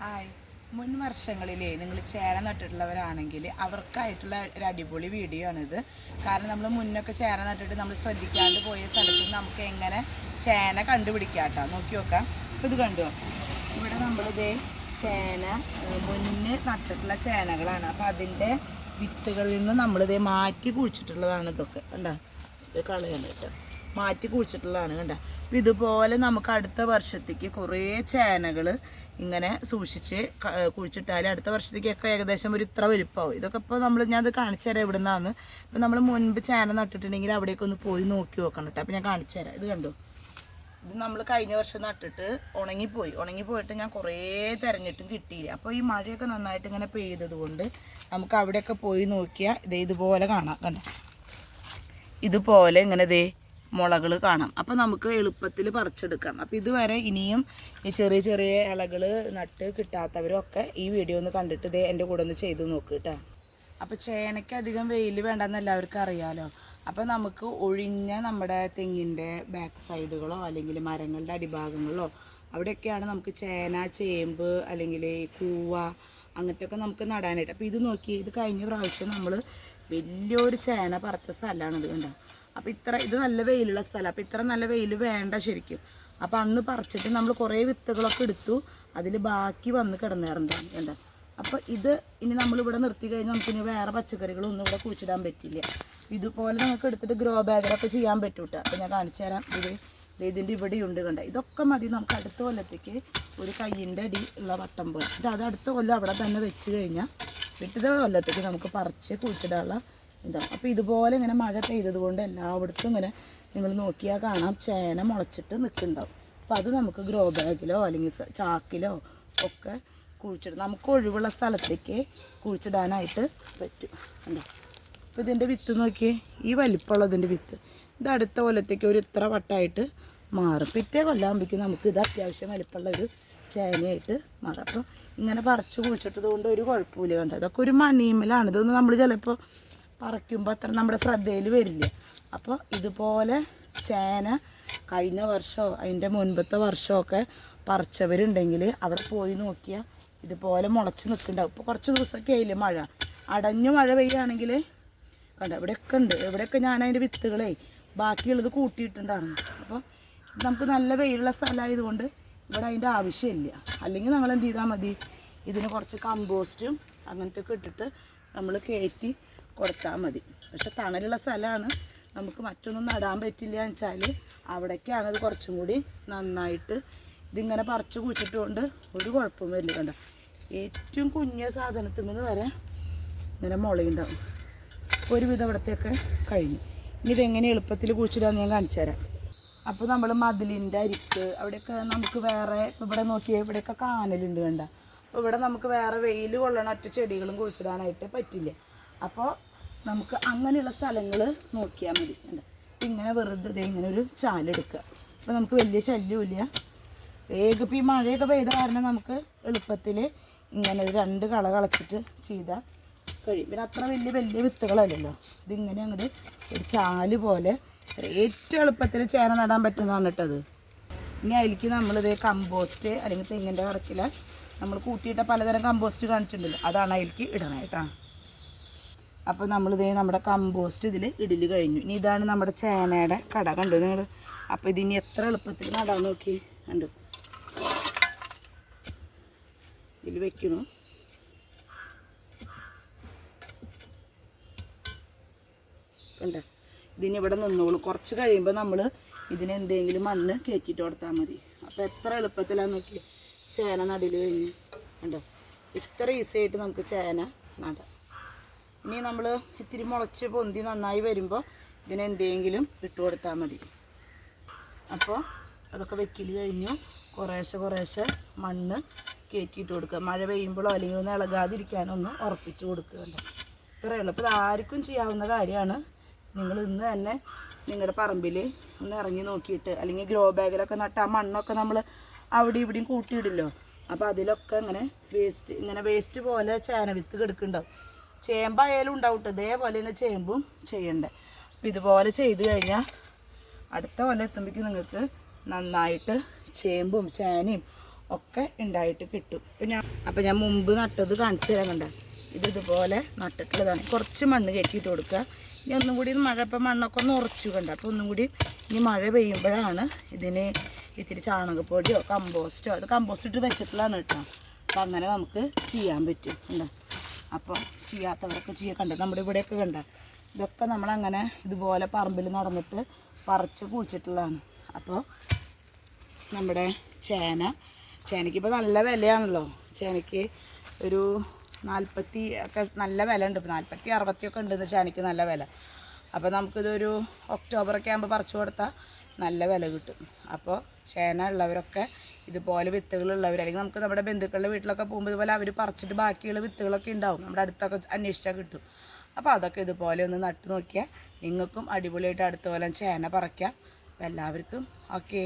Hi മുൻ വർഷങ്ങളിലേ നിങ്ങൾ ചേര നട്ടിട്ടുള്ളവരാണെങ്കിൽ അവർക്കായിട്ടുള്ള ഒരു അടിപൊളി വീഡിയോ ആണിത്. കാരണം നമ്മൾ മുന്നൊക്കെ ചേര നട്ടിട്ട് നമ്മൾ ശ്രദ്ധിക്കാണ്ട് പോയ സ്ഥലത്ത് നമുക്ക് എങ്ങനെ ചേന കണ്ടുപിടിക്കാം കേട്ടോ നോക്കി. നോക്കാം ഇത് കണ്ടോ? ഇവിടെ നമ്മളിതേ ചേന മുന്ന് നട്ടിട്ടുള്ള ചേനകളാണ്. അപ്പം അതിന്റെ വിത്തുകളിൽ നിന്ന് നമ്മളിതേ മാറ്റി കുഴിച്ചിട്ടുള്ളതാണ് ഇതൊക്കെ. കണ്ടോ? ഇത് കളയാണ് കേട്ടോ മാറ്റി കുഴിച്ചിട്ടുള്ളതാണ്. കണ്ട? ഇതുപോലെ നമുക്ക് അടുത്ത വർഷത്തേക്ക് കുറേ ചേനകൾ ഇങ്ങനെ സൂക്ഷിച്ച് കുഴിച്ചിട്ടാൽ അടുത്ത വർഷത്തേക്കൊക്കെ ഏകദേശം ഒരു ഇത്ര വലുപ്പമാവും. ഇതൊക്കെ ഇപ്പോൾ നമ്മൾ ഞാൻ അത് കാണിച്ചു തരാം ഇവിടെ നിന്നാണ് ഇപ്പം നമ്മൾ മുൻപ് ചേന നട്ടിട്ടുണ്ടെങ്കിൽ അവിടേക്ക് ഒന്ന് പോയി നോക്കി നോക്കണം കേട്ടോ അപ്പം ഞാൻ കാണിച്ചു തരാം. ഇത് കണ്ടു? ഇത് നമ്മൾ കഴിഞ്ഞ വർഷം നട്ടിട്ട് ഉണങ്ങിപ്പോയി. ഉണങ്ങിപ്പോയിട്ട് ഞാൻ കുറേ തിരഞ്ഞിട്ടും കിട്ടിയില്ല. അപ്പോൾ ഈ മഴയൊക്കെ നന്നായിട്ട് ഇങ്ങനെ പെയ്തത് കൊണ്ട് നമുക്ക് അവിടെയൊക്കെ പോയി നോക്കിയാൽ ഇതേ ഇതുപോലെ കാണാം. കണ്ടോ? ഇതുപോലെ ഇങ്ങനെ ദേ മുളകൾ കാണാം. അപ്പോൾ നമുക്ക് എളുപ്പത്തിൽ പറിച്ചെടുക്കാം. അപ്പോൾ ഇതുവരെ ഇനിയും ഈ ചെറിയ ചെറിയ ഇലകൾ നട്ട് കിട്ടാത്തവരൊക്കെ ഈ വീഡിയോ ഒന്ന് കണ്ടിട്ട് ഇതേ എന്റെ കൂടെ ഒന്ന് ചെയ്ത് നോക്ക് കേട്ടോ. അപ്പോൾ ചേനയ്ക്ക് അധികം വെയിൽ വേണ്ടെന്ന് എല്ലാവർക്കും അറിയാലോ. അപ്പോൾ നമുക്ക് ഒഴിഞ്ഞ നമ്മുടെ തെങ്ങിന്റെ ബാക്ക് സൈഡുകളോ അല്ലെങ്കിൽ മരങ്ങളുടെ അടിഭാഗങ്ങളോ അവിടെയൊക്കെയാണ് നമുക്ക് ചേന ചേമ്പ് അല്ലെങ്കിൽ കൂവ അങ്ങനത്തെയൊക്കെ നമുക്ക് നടാനായിട്ട്. അപ്പോൾ ഇത് നോക്കി ഇത് കഴിഞ്ഞ പ്രാവശ്യം നമ്മൾ വലിയൊരു ചേന പറിച്ച ഇത് കണ്ടോ. അപ്പോൾ ഇത്ര ഇത് നല്ല വെയിലുള്ള സ്ഥലം. അപ്പോൾ ഇത്ര നല്ല വെയിൽ വേണ്ട ശരിക്കും. അപ്പോൾ അന്ന് പറിച്ചിട്ട് നമ്മൾ കുറേ വിത്തുകളൊക്കെ എടുത്തു. അതിൽ ബാക്കി വന്ന് കിടന്നേറുണ്ടാണ് എന്താ അപ്പോൾ ഇത് ഇനി നമ്മളിവിടെ നിർത്തി കഴിഞ്ഞാൽ നമുക്കിനി വേറെ പച്ചക്കറികളൊന്നും ഇവിടെ കുഴിച്ചിടാൻ പറ്റില്ല. ഇതുപോലെ നമുക്ക് എടുത്തിട്ട് ഗ്രോ ബാഗിലൊക്കെ ചെയ്യാൻ പറ്റും കേട്ടോ ഞാൻ കാണിച്ചു തരാം. ഇത് ഇതിന്റെ ഇവിടെയുണ്ട് കണ്ട? ഇതൊക്കെ മതി നമുക്ക് അടുത്ത കൊല്ലത്തേക്ക് ഒരു കയ്യിന്റെ അടി ഉള്ള വട്ടം പോലെ. ഇത് അത് അടുത്ത കൊല്ലം അവിടെ തന്നെ വെച്ച് കഴിഞ്ഞാൽ വിട്ടത് കൊല്ലത്തേക്ക് നമുക്ക് പറിച്ച് കുഴിച്ചിടാനുള്ള ഇതാണ് അപ്പോൾ ഇതുപോലെ ഇങ്ങനെ മഴ പെയ്തത് കൊണ്ട് എല്ലായിടത്തും ഇങ്ങനെ നിങ്ങൾ നോക്കിയാൽ കാണാം. ചേന മുളച്ചിട്ട് നിൽക്കുന്നുണ്ടാവും. അപ്പോൾ അത് നമുക്ക് ഗ്രോ ബാഗിലോ അല്ലെങ്കിൽ ചാക്കിലോ ഒക്കെ കുഴിച്ചിടും. നമുക്ക് ഒഴിവുള്ള സ്ഥലത്തേക്ക് കുഴിച്ചിടാനായിട്ട് പറ്റും. ഉണ്ടോ അപ്പോൾ ഇതിന്റെ വിത്ത് നോക്കിയേ. ഈ വലിപ്പമുള്ളതിന്റെ വിത്ത്. ഇത് അടുത്ത കൊല്ലത്തേക്ക് ഒരു ഇത്ര വട്ടമായിട്ട് മാറും. പിറ്റേ കൊല്ലാകുമ്പോഴേക്കും നമുക്ക് ഇത് അത്യാവശ്യം വലിപ്പമുള്ള ഒരു ചേനയായിട്ട് മാറും. അപ്പോൾ ഇങ്ങനെ പറിച്ച് കുഴിച്ചിട്ടത് കൊണ്ട് ഒരു കുഴപ്പമില്ല കണ്ടോ? അതൊക്കെ ഒരു മണിമലാണ്. ഇതൊന്നും നമ്മൾ ചിലപ്പോൾ പറിക്കുമ്പോൾ അത്ര നമ്മുടെ ശ്രദ്ധയിൽ വരില്ല? അപ്പോൾ ഇതുപോലെ ചേന കഴിഞ്ഞ വർഷമോ അതിന്റെ മുൻപത്തെ വർഷമൊക്കെ പറിച്ചവരുണ്ടെങ്കിൽ അവിടെ പോയി നോക്കിയാൽ ഇതുപോലെ മുളച്ച് നിൽക്കുന്നുണ്ടാവും. ഇപ്പോൾ കുറച്ച് ദിവസമൊക്കെ ആയില്ലേ മഴ? അടഞ്ഞു മഴ പെയ്യുകയാണെങ്കിൽ കണ്ട ഇവിടെയൊക്കെ ഉണ്ട്. ഇവിടെയൊക്കെ ഞാൻ അതിന്റെ വിത്തുകളെ ബാക്കിയുള്ളത് കൂട്ടിയിട്ടുണ്ടായിരുന്നു അപ്പോൾ നമുക്ക് നല്ല വെയിലുള്ള സ്ഥലമായതുകൊണ്ട് ഇവിടെ അതിന്റെ ആവശ്യമില്ല. അല്ലെങ്കിൽ നമ്മൾ എന്ത് ചെയ്താൽ മതി ഇതിന് കുറച്ച് കമ്പോസ്റ്റും അങ്ങനത്തെ ഒക്കെ ഇട്ടിട്ട് നമ്മൾ കയറ്റി കൊടുത്താൽ മതി. പക്ഷെ തണലുള്ള സ്ഥലമാണ്. നമുക്ക് മറ്റൊന്നും നടാൻ പറ്റില്ല എന്ന് വെച്ചാൽ അവിടേക്കാണ് അത് കുറച്ചും കൂടി നന്നായിട്ട് ഇതിങ്ങനെ പറിച്ച് കുഴിച്ചിട്ടുകൊണ്ട് ഒരു കുഴപ്പവും വരില്ല കണ്ട. ഏറ്റവും കുഞ്ഞ സാധനത്തിൽ നിന്ന് വരെ ഇങ്ങനെ മുളയുണ്ടാവും. ഒരുവിധം ഇവിടത്തെയൊക്കെ കഴിഞ്ഞു. ഇനി ഇതെങ്ങനെ എളുപ്പത്തിൽ കുഴിച്ചിടാന്ന് ഞാൻ കാണിച്ചു തരാം. അപ്പോൾ നമ്മൾ മതിലിന്റെ അരിക്ക് അവിടെയൊക്കെ നമുക്ക് വേറെ ഇവിടെ നോക്കിയാൽ ഇവിടെയൊക്കെ കാനലുണ്ട് കണ്ട. അപ്പോൾ ഇവിടെ നമുക്ക് വേറെ വെയിൽ കൊള്ളണ ഒറ്റ ചെടികളും കുഴിച്ചിടാനായിട്ട് പറ്റില്ല. അപ്പോൾ നമുക്ക് അങ്ങനെയുള്ള സ്ഥലങ്ങൾ നോക്കിയാൽ മതി. ഇങ്ങനെ വെറുതെ ഇങ്ങനെ ഒരു ചാലെടുക്കുക അപ്പോൾ നമുക്ക് വലിയ ശല്യമില്ല വേഗം ഈ മഴയൊക്കെ പെയ്ത കാരണം നമുക്ക് എളുപ്പത്തിൽ ഇങ്ങനെ ഒരു രണ്ട് കള കളച്ചിട്ട് ചെയ്താൽ കഴിയും. പിന്നെ അത്ര വലിയ വലിയ വിത്തുകളല്ലല്ലോ. ഇതിങ്ങനെ അങ്ങോട്ട് ഒരു ചാൽ പോലെ ഏറ്റവും എളുപ്പത്തിൽ ചേന നടാൻ പറ്റുന്നതാണ് കേട്ടത് ഇനി അതിലേക്ക് നമ്മളിത് കമ്പോസ്റ്റ് അല്ലെങ്കിൽ തെങ്ങിന്റെ കറക്കിൽ നമ്മൾ കൂട്ടിയിട്ട പലതരം കമ്പോസ്റ്റ് കാണിച്ചിട്ടുണ്ടല്ലോ. അതാണ് അതിലേക്ക് ഇടണേ അപ്പോൾ നമ്മളിതേ നമ്മുടെ കമ്പോസ്റ്റ് ഇതിൽ ഇടിൽ കഴിഞ്ഞു. ഇനി ഇതാണ് നമ്മുടെ ചേനയുടെ കട. കണ്ടു നിങ്ങൾ അപ്പോൾ ഇതിനി എത്ര എളുപ്പത്തിൽ നടാൻ നോക്കി? കണ്ടു? ഇതിൽ വെക്കണു കണ്ട? ഇതിന് ഇവിടെ നിന്നോളൂ. കുറച്ച് കഴിയുമ്പോൾ നമ്മൾ ഇതിന് എന്തെങ്കിലും മണ്ണ് കയറ്റിയിട്ട് കൊടുത്താൽ മതി. അപ്പോൾ എത്ര എളുപ്പത്തിലാണ് നോക്കി? ചേന നടിൽ കഴിഞ്ഞ്. കണ്ടോ? ഇത്ര ഈസി ആയിട്ട് നമുക്ക് ചേന നടാം. ഇനി നമ്മൾ ഇത്തിരി മുളച്ച് പൊന്തി നന്നായി വരുമ്പോൾ ഇതിന് എന്തെങ്കിലും ഇട്ട് കൊടുത്താൽ മതി. അപ്പോൾ അതൊക്കെ വെക്കൽ കഴിഞ്ഞു. കുറേശ്ശെ കുറേശ്ശെ മണ്ണ് കയറ്റിയിട്ട് കൊടുക്കുക. മഴ പെയ്യുമ്പോഴോ അല്ലെങ്കിൽ ഒന്ന് ഇളകാതിരിക്കാനൊന്നും ഉറപ്പിച്ച് കൊടുക്കുക ഇത്രയേ ഉള്ളൂ. അപ്പോൾ ആർക്കും ചെയ്യാവുന്ന കാര്യമാണ്. നിങ്ങൾ ഇന്ന് തന്നെ നിങ്ങളുടെ പറമ്പിൽ ഒന്ന് ഇറങ്ങി നോക്കിയിട്ട് അല്ലെങ്കിൽ ഗ്രോ ബാഗിലൊക്കെ നട്ട് ആ മണ്ണൊക്കെ നമ്മൾ അവിടെ ഇവിടെയും കൂട്ടിയിടില്ലോ. അപ്പോൾ അതിലൊക്കെ ഇങ്ങനെ വേസ്റ്റ് ഇങ്ങനെ വേസ്റ്റ് പോലെ ചേന വിത്ത് കിടക്കുന്നുണ്ടാവും. ചേമ്പായാലും ഉണ്ടാവും കേട്ടോ ഇതേപോലെ തന്നെ ചേമ്പും ചെയ്യണ്ടേ. അപ്പം ഇതുപോലെ ചെയ്ത് കഴിഞ്ഞാൽ അടുത്ത കൊല്ലം എത്തുമ്പോഴേക്കും നിങ്ങൾക്ക് നന്നായിട്ട് ചേമ്പും ചേനയും ഒക്കെ ഉണ്ടായിട്ട് കിട്ടും. അപ്പം ഞാൻ അപ്പം ഞാൻ മുമ്പ് നട്ടത് കാണിച്ചു തരാൻ കണ്ട. ഇത് ഇതുപോലെ നട്ടിട്ടുള്ളതാണ്. കുറച്ച് മണ്ണ് കയറ്റിയിട്ട് കൊടുക്കുക. ഇനി ഒന്നും കൂടി മഴ ഇപ്പം മണ്ണൊക്കെ ഒന്ന് ഉറച്ചു കണ്ട. അപ്പോൾ ഒന്നും കൂടി ഇനി മഴ പെയ്യുമ്പോഴാണ് ഇതിന് ഇത്തിരി ചാണകപ്പൊടിയോ കമ്പോസ്റ്റോ അത് കമ്പോസ്റ്റ് ഇട്ട് വെച്ചിട്ടുള്ളതാണ് കേട്ടോ. അപ്പം അങ്ങനെ നമുക്ക് ചെയ്യാൻ പറ്റും എന്താ അപ്പോൾ ചെയ്യാത്തവരൊക്കെ ചെയ്യാൻ കണ്ട്. നമ്മുടെ ഇവിടെയൊക്കെ കണ്ട. ഇതൊക്കെ നമ്മളങ്ങനെ ഇതുപോലെ പറമ്പിൽ നടന്നിട്ട് പറിച്ച് കുഴിച്ചിട്ടുള്ളതാണ്. അപ്പോൾ നമ്മുടെ ചേന. ചേനയ്ക്ക് ഇപ്പോൾ നല്ല വിലയാണല്ലോ. ചേനയ്ക്ക് ഒരു നാൽപ്പത്തി ഒക്കെ നല്ല വില ഉണ്ട് ഇപ്പോൾ നാൽപ്പത്തി അറുപത്തിയൊക്കെ ഉണ്ട് ചേനയ്ക്ക് നല്ല വില. അപ്പോൾ നമുക്കിതൊരു ഒക്ടോബറൊക്കെ ആകുമ്പോൾ പറിച്ചു കൊടുത്താൽ നല്ല വില കിട്ടും. അപ്പോൾ ചേന ഉള്ളവരൊക്കെ ഇതുപോലെ വിത്തുകളുള്ളവർ അല്ലെങ്കിൽ നമുക്ക് നമ്മുടെ ബന്ധുക്കളുടെ വീട്ടിലൊക്കെ പോകുമ്പോൾ ഇതുപോലെ അവർ പറിച്ചിട്ട് ബാക്കിയുള്ള വിത്തുകളൊക്കെ ഉണ്ടാവും. നമ്മുടെ അടുത്തൊക്കെ അന്വേഷിച്ചാൽ കിട്ടും. അപ്പോൾ അതൊക്കെ ഇതുപോലെ ഒന്ന് നട്ട് നോക്കിയാൽ നിങ്ങൾക്കും അടിപൊളിയായിട്ട് അടുത്ത പോലെ ചേന പറിക്കാം. എല്ലാവർക്കും ഓക്കേ.